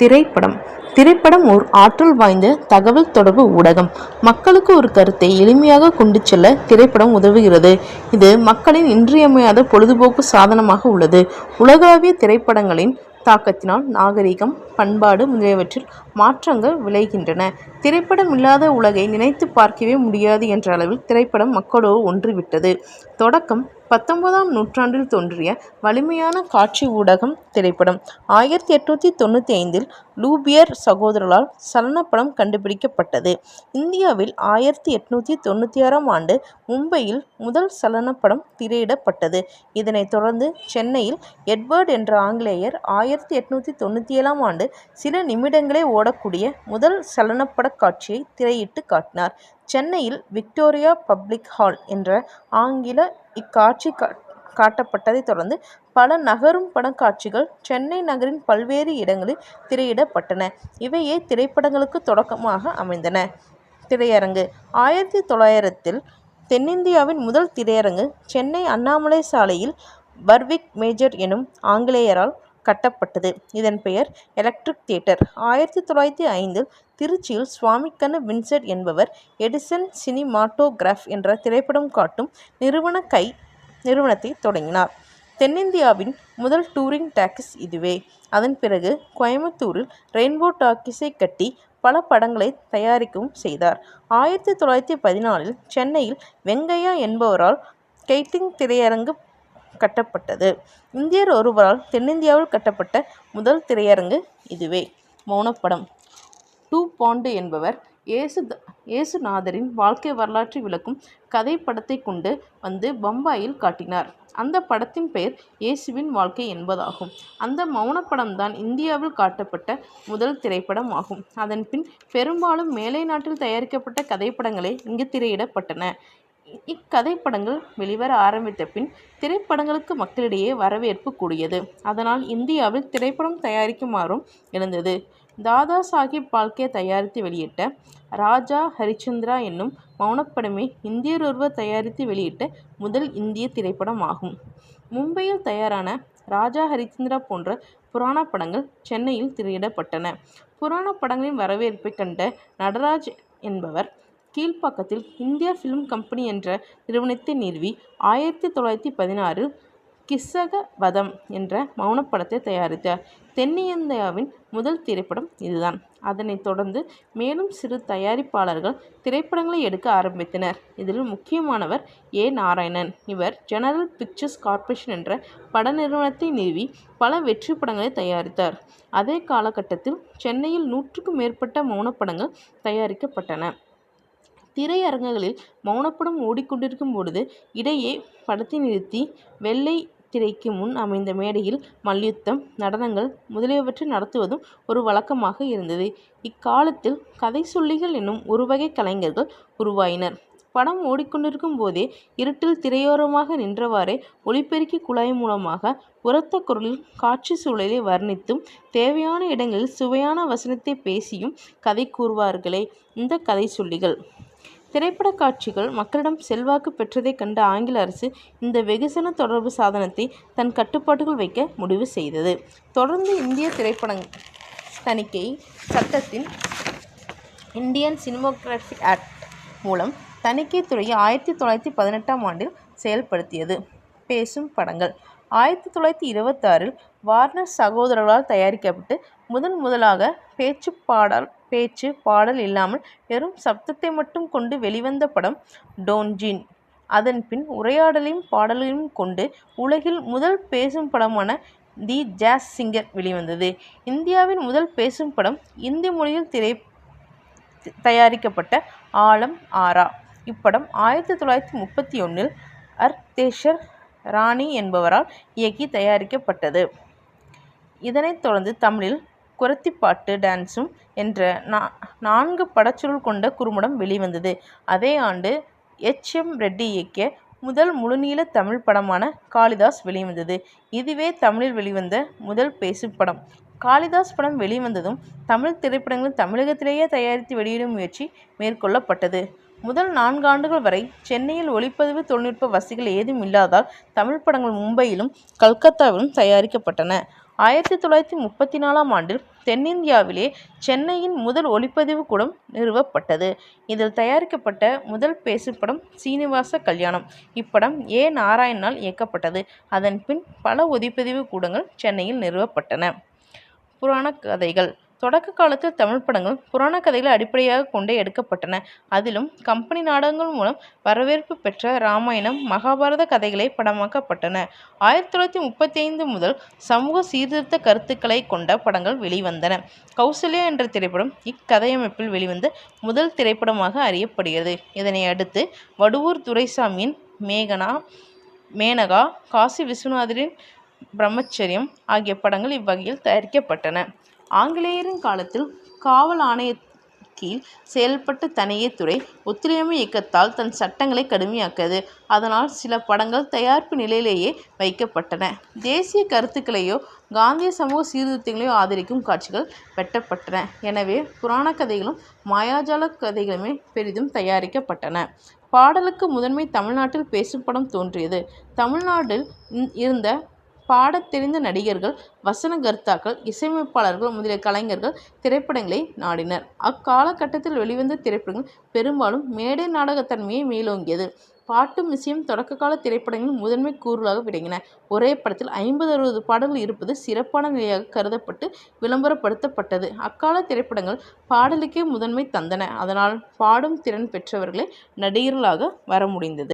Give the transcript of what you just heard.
திரைப்படம். திரைப்படம் ஓர் ஆற்றல் வாய்ந்த தகவல் தொடர்பு ஊடகம். மக்களுக்கு ஒரு கருத்தை எளிமையாக கொண்டு செல்ல திரைப்படம் உதவுகிறது. இது மக்களின் இன்றியமையாத பொழுதுபோக்கு சாதனமாக உள்ளது. உலகளாவிய திரைப்படங்களின் தாக்கத்தினால் நாகரிகம் பண்பாடு முதலியவற்றில் மாற்றங்கள் விளைகின்றன. திரைப்படம் இல்லாத உலகை நினைத்து பார்க்கவே முடியாது என்ற அளவில் திரைப்படம் மக்களோடு ஒன்றுவிட்டது. தொடக்கம் பத்தொன்பதாம் நூற்றாண்டில் தோன்றிய வலிமையான காட்சி ஊடகம் திரைப்படம். ஆயிரத்தி எட்நூற்றி தொண்ணூற்றி ஐந்தில் லூபியர் சகோதரர்களால் சலனப்படம் கண்டுபிடிக்கப்பட்டது. இந்தியாவில் ஆயிரத்தி எட்நூற்றி தொண்ணூற்றி ஆறாம் ஆண்டு மும்பையில் முதல் சலனப்படம் திரையிடப்பட்டது. இதனைத் தொடர்ந்து சென்னையில் எட்வர்ட் என்ற ஆங்கிலேயர் ஆயிரத்தி எட்நூற்றி தொண்ணூற்றி ஏழாம் ஆண்டு சில நிமிடங்களே ஓடக்கூடிய முதல் சலனப்படக் காட்சியை திரையிட்டு காட்டினார். சென்னையில் விக்டோரியா பப்ளிக் ஹால் என்ற ஆங்கில இக்காட்சி கா காட்டப்பட்டதைத் தொடர்ந்து பல நகரும் படக்காட்சிகள் சென்னை நகரின் பல்வேறு இடங்களில் திரையிடப்பட்டன. இவையே திரைப்படங்களுக்கு தொடக்கமாக அமைந்தன. திரையரங்கு ஆயிரத்தி தொள்ளாயிரத்தில் தென்னிந்தியாவின் முதல் திரையரங்கு சென்னை அண்ணாமலை சாலையில் பர்விக் மேஜர் எனும் ஆங்கிலேயரால் கட்டப்பட்டது. இதன் பெயர் எலக்ட்ரிக் தியேட்டர். ஆயிரத்தி தொள்ளாயிரத்தி ஐந்தில் திருச்சியில் சுவாமிக்கண்ணு வின்செட் என்பவர் எடிசன் சினிமாட்டோகிராஃப் என்ற திரைப்படம் காட்டும் நிறுவன கை நிறுவனத்தை தொடங்கினார். தென்னிந்தியாவின் முதல் டூரிங் டாக்கீஸ் இதுவே. அதன் பிறகு கோயம்புத்தூரில் ரெயின்போ டாக்கீஸை கட்டி பல படங்களை தயாரிக்கவும் செய்தார். ஆயிரத்தி தொள்ளாயிரத்தி பதினாலில் சென்னையில் வெங்கையா என்பவரால் கெய்டிங் திரையரங்கு கட்டப்பட்டது. இந்தியர் ஒருவரால் தென்னிந்தியாவில் கட்டப்பட்ட முதல் திரையரங்கு இதுவே. மௌனப்படம். டூ பாண்டு என்பவர் இயேசு இயேசுநாதரின் வாழ்க்கை வரலாற்றை விளக்கும் கதை படத்தை கொண்டு வந்து பம்பாயில் காட்டினார். அந்த படத்தின் பெயர் இயேசுவின் வாழ்க்கை என்பதாகும். அந்த மௌனப்படம்தான் இந்தியாவில் காட்டப்பட்ட முதல் திரைப்படம் ஆகும் அதன் பின் பெரும்பாலும் மேலை நாட்டில் தயாரிக்கப்பட்ட கதைப்படங்களே இங்கு திரையிடப்பட்டன. இக்கதைப்படங்கள் வெளிவர ஆரம்பித்த பின் திரைப்படங்களுக்கு மக்களிடையே வரவேற்பு கூடியது. அதனால் இந்தியாவில் திரைப்படம் தயாரிக்குமாறும் எழுந்தது. தாதா சாஹிப் பால்கே தயாரித்து வெளியிட்ட ராஜா ஹரிச்சந்திரா என்னும் மௌனப்படமே இந்தியர் ஒருவர் தயாரித்து வெளியிட்ட முதல் இந்திய திரைப்படம் ஆகும் மும்பையில் தயாரான ராஜா ஹரிச்சந்திரா போன்ற புராண படங்கள் சென்னையில் திரையிடப்பட்டன. புராண படங்களின் வரவேற்பை கண்ட நடராஜ் என்பவர் கீழ்ப்பாக்கத்தில் இந்தியா ஃபிலிம் கம்பெனி என்ற நிறுவனத்தை நிறுவி ஆயிரத்தி தொள்ளாயிரத்தி பதினாறில் கிஸ்ஸக வதம் என்ற மௌனப்படத்தை தயாரித்தார். தென்னிந்தியாவின் முதல் திரைப்படம் இதுதான். அதனைத் தொடர்ந்து மேலும் சிறு தயாரிப்பாளர்கள் திரைப்படங்களை எடுக்க ஆரம்பித்தனர். இதில் முக்கியமானவர் ஏ. நாராயணன். இவர் ஜெனரல் பிக்சர்ஸ் கார்ப்பரேஷன் என்ற பட நிறுவனத்தை நிறுவி பல வெற்றி படங்களை தயாரித்தார். அதே காலகட்டத்தில் சென்னையில் நூற்றுக்கும் மேற்பட்ட மௌனப்படங்கள் தயாரிக்கப்பட்டன. திரையரங்குகளில் மௌனப்படம் ஓடிக்கொண்டிருக்கும் பொழுது இடையே படத்தை நிறுத்தி வெள்ளை திரைக்கு முன் அமைந்த மேடையில் மல்யுத்தம் நடனங்கள் முதலியவற்றை நடத்துவதும் ஒரு வழக்கமாக இருந்தது. இக்காலத்தில் கதை சொல்லிகள் என்னும் ஒரு வகை கலைஞர்கள் உருவாயினர். படம் ஓடிக்கொண்டிருக்கும் போதே இருட்டில் திரையோரமாக நின்றவாறே ஒளிபெருக்கி குழாய் மூலமாக உரத்த குரலில் காட்சி சூழலை வர்ணித்தும் தேவையான இடங்களில் சுவையான வசனத்தை பேசியும் கதை கூறுவார்களே. இந்த கதை சொல்லிகள் திரைப்பட காட்சிகள் மக்களிடம் செல்வாக்கு பெற்றதைக் கண்ட ஆங்கில அரசு இந்த வெகுஜன தொடர்பு சாதனத்தை தன் கட்டுப்பாட்டுக்குள் வைக்க முடிவு செய்தது. தொடர்ந்து இந்திய திரைப்பட தணிக்கை சட்டத்தின் இந்தியன் சினிமோகிராஃபிக் ஆக்ட் மூலம் தணிக்கை துறையை ஆயிரத்தி தொள்ளாயிரத்தி பதினெட்டாம் ஆண்டில் செயல்படுத்தியது. பேசும் படங்கள். ஆயிரத்தி தொள்ளாயிரத்தி இருபத்தாறில் வார்னர் சகோதரர்களால் தயாரிக்கப்பட்டு முதன் முதலாக பேச்சு பாடல் பேச்சு பாடல் இல்லாமல் வெறும் சப்தத்தை மட்டும் கொண்டு வெளிவந்த படம் டோன்ஜின். அதன் பின் உரையாடலையும் பாடலையும் கொண்டு உலகில் முதல் பேசும் படமான தி ஜாஸ் சிங்கர் வெளிவந்தது. இந்தியாவின் முதல் பேசும் படம் இந்தி மொழியில் திரை தயாரிக்கப்பட்ட ஆலம் ஆரா. இப்படம் ஆயிரத்தி தொள்ளாயிரத்தி முப்பத்தி ஒன்றில் அர்தேஷர் ராணி என்பவரால் இயக்கி தயாரிக்கப்பட்டது. இதனைத் தொடர்ந்து தமிழில் குறத்திப்பாட்டு டான்ஸும் என்ற நா நான்கு படச்சுருள் கொண்ட குறும்படம் வெளிவந்தது. அதே ஆண்டு எச். எம். ரெட்டி இயக்கிய முதல் முழுநீள தமிழ் படமான காளிதாஸ் வெளிவந்தது. இதுவே தமிழில் வெளிவந்த முதல் பேசும் படம். காளிதாஸ் படம் வெளிவந்ததும் தமிழ் திரைப்படங்கள் தமிழகத்திலேயே தயாரித்து வெளியிடும் முயற்சி மேற்கொள்ளப்பட்டது. முதல் நான்கு ஆண்டுகள் வரை சென்னையில் ஒளிப்பதிவு தொழில்நுட்ப வசதிகள் ஏதும் இல்லாதால் தமிழ் படங்கள் மும்பையிலும் கல்கத்தாவிலும் தயாரிக்கப்பட்டன. ஆயிரத்தி தொள்ளாயிரத்தி முப்பத்தி நாலாம் ஆண்டில் தென்னிந்தியாவிலே சென்னையின் முதல் ஒளிப்பதிவு கூடம் நிறுவப்பட்டது. இதில் தயாரிக்கப்பட்ட முதல் பேசுபடம் சீனிவாச கல்யாணம். இப்படம் ஏ. நாராயணனால் இயக்கப்பட்டது. அதன் பின் பல ஒளிப்பதிவு கூடங்கள் சென்னையில் நிறுவப்பட்டன. புராண கதைகள் தொடக்க காலத்தில் தமிழ் படங்கள் புராண கதைகளை அடிப்படையாகக் கொண்டே எடுக்கப்பட்டன. அதிலும் கம்பெனி நாடகங்கள் மூலம் வரவேற்பு பெற்ற ராமாயணம், மகாபாரத கதைகளை படமாக்கப்பட்டன. ஆயிரத்தி தொள்ளாயிரத்தி முப்பத்தி ஐந்து முதல் சமூக சீர்திருத்த கருத்துக்களைக் கொண்ட படங்கள் வெளிவந்தன. கௌசல்யா என்ற திரைப்படம் இக்கதையமைப்பில் வெளிவந்த முதல் திரைப்படமாக அறியப்படுகிறது. இதனை அடுத்து வடுவூர் துரைசாமியின் மேகனா மேனகா, காசி விஸ்வநாதரின் பிரம்மச்சரியம் ஆகிய படங்கள் இவ்வகையில் தயாரிக்கப்பட்டன. ஆங்கிலேயரின் காலத்தில் காவல் ஆணைய கீழ் செயல்பட்ட தனியே துறை, ஒத்துழையாமை இயக்கத்தால் தன் சட்டங்களை கடுமையாக்கியது. அதனால் சில படங்கள் தயாரிப்பு நிலையிலேயே வைக்கப்பட்டன. தேசிய கருத்துக்களையோ காந்திய சமூக சீர்திருத்தங்களையோ ஆதரிக்கும் காட்சிகள் வெட்டப்பட்டன. எனவே புராண கதைகளும் மாயாஜால கதைகளுமே பெரிதும் தயாரிக்கப்பட்டன. பாடலுக்கு முதன்மை தமிழ்நாட்டில் பேசும் படம் தோன்றியது. தமிழ்நாட்டில் இருந்த பாடத் தெரிந்த நடிகர்கள், வசனகர்த்தாக்கள், இசையமைப்பாளர்கள் முதலிய கலைஞர்கள் திரைப்படங்களை நாடினர். அக்கால கட்டத்தில் வெளிவந்த திரைப்படங்கள் பெரும்பாலும் மேடை நாடகத் தன்மையே மேலோங்கியது. பாட்டும் இசையும் தொடக்ககால திரைப்படங்களின் முதன்மை கூறுகளாக விளங்கின. ஒரே படத்தில் ஐம்பது அறுபது பாடல்கள் இருப்பது சிறப்பான நிலையாக கருதப்பட்டு விளம்பரப்படுத்தப்பட்டது. அக்கால திரைப்படங்கள் பாடலுக்கே முதன்மை தந்தன. அதனால் பாடும் திறன் பெற்றவர்களே நடிகர்களாக வர முடிந்தது.